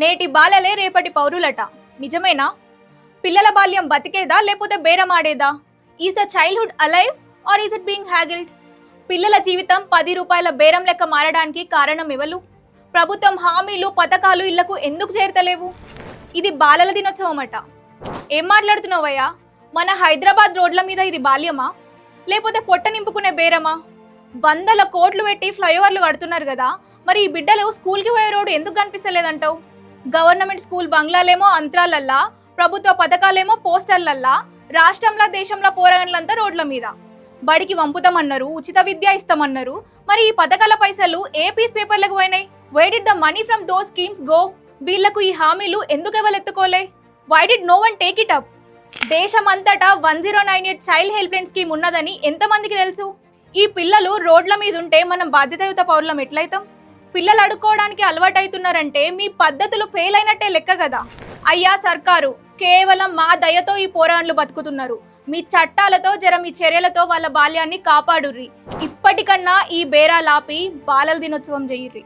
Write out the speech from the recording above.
నేటి బాలలే రేపటి పౌరులట. నిజమేనా? పిల్లల బాల్యం బతికేదా లేకపోతే బేరమాడేదా? Is the childhood alive or is it being haggled పిల్లల జీవితం పది రూపాయల బేరం లెక్క మారడానికి కారణం ఎవరు ప్రభుత్వం హామీలు పథకాలు ఇళ్ళకు ఎందుకు చేరతలేవు? ఇది బాలల దినోత్సవం అట ఏం మాట్లాడుతున్నావయ్యా? మన హైదరాబాద్ రోడ్ల మీద ఇది బాల్యమా? లేకపోతే పొట్ట నింపుకునే బేరమా? వందల కోట్లు పెట్టి ఫ్లైఓవర్లు కడుతున్నారు కదా. మరి ఈ బిడ్డలు స్కూల్కి పోయే రోడ్డు ఎందుకు కనిపిస్తలేదంటావు? గవర్నమెంట్ స్కూల్ బంగ్లాలేమో అంతరాలల్లా ప్రభుత్వ పథకాలేమో పోస్టర్లల్లా రాష్ట్రంలో దేశంలో పోరాగన్లంతా రోడ్ల మీద. బడికి వంపుతామన్నారు ఉచిత విద్య ఇస్తామన్నారు. మరి ఈ పథకాల పైసలు ఏ పీస్ పేపర్లకు పోయినాయి? Why did the money from those schemes go వీళ్ళకు ఈ హామీలు ఎందుకు ఎవరెత్తుకోలే why did no one take it up దేశమంతటా one zero nine eight child helpline scheme ఉన్నదని ఎంతమందికి తెలుసు? ఈ పిల్లలు రోడ్ల మీద ఉంటే మనం బాధ్యతయుత పౌరులం ఎట్లయితాం? పిల్లలు అడుక్కోవడానికి అలవాటైతున్నారంటే మీ పద్ధతులు ఫెయిల్ అయినట్టే లెక్క కదా. అయ్యా సర్కారు కేవలం మా దయతో ఈ పోరాన్లు బతుకుతున్నారు. మీ చట్టాలతో జర మీ చర్యలతో వాళ్ళ బాల్యాన్ని కాపాడుర్రి. ఇప్పటికన్నా ఈ బేరాలాపి బాలల దినోత్సవం చెయ్యిర్రి